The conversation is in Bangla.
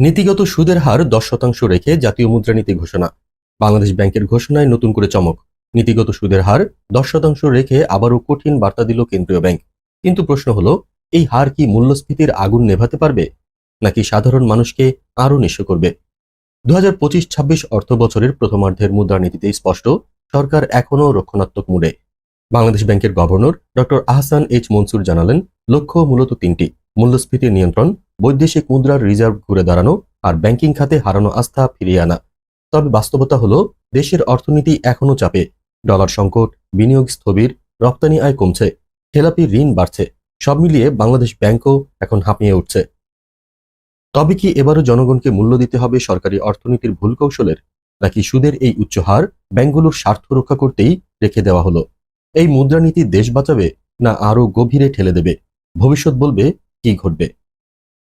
নীতিগত সুদের হার দশ শতাংশ রেখে জাতীয় মুদ্রানীতি ঘোষণা। বাংলাদেশ ব্যাংকের ঘোষণায় নতুন করে চমক। নীতিগত সুদের হার দশ শতাংশ রেখে আবারও কঠিন বার্তা দিল কেন্দ্রীয় ব্যাংক। কিন্তু প্রশ্ন হলো, এই হার কি মূল্যস্ফীতির আগুন নেভাতে পারবে? নাকি সাধারণ মানুষকে আরও নিঃস্ব করবে? দু হাজার পঁচিশ ছাব্বিশ অর্থ বছরের প্রথমার্ধের মুদ্রানীতিতে স্পষ্ট, সরকার এখনও রক্ষণাত্মক মুডে। বাংলাদেশ ব্যাংকের governor doctor Ahsan H Mansur জানালেন, লক্ষ্য মূলত তিনটি মূল্যস্ফীতি নিয়ন্ত্রণ বৈদেশিক মুদ্রার রিজার্ভ ঘুরে দাঁড়ানো আর ব্যাংকিং খাতে হারানো আস্থা ফিরিয়ে আনা। তবে বাস্তবতা হলো, দেশের অর্থনীতি এখনও চাপে। ডলার সংকট, বিনিয়োগ স্থবির, রপ্তানি আয় কমছে, খেলাপি ঋণ বাড়ছে, সব মিলিয়ে বাংলাদেশ ব্যাংকও এখন হাঁপিয়ে উঠছে। তবে কি এবারও জনগণকে মূল্য দিতে হবে সরকারি অর্থনীতির ভুল কৌশলের? নাকি সুদের এই উচ্চ হার ব্যাংকগুলোর স্বার্থ রক্ষা করতেই রেখে দেওয়া হলো? এই মুদ্রানীতি দেশ বাঁচাবে না আরও গভীরে ঠেলে দেবে? ভবিষ্যৎ বলবে, কি ঘটবে?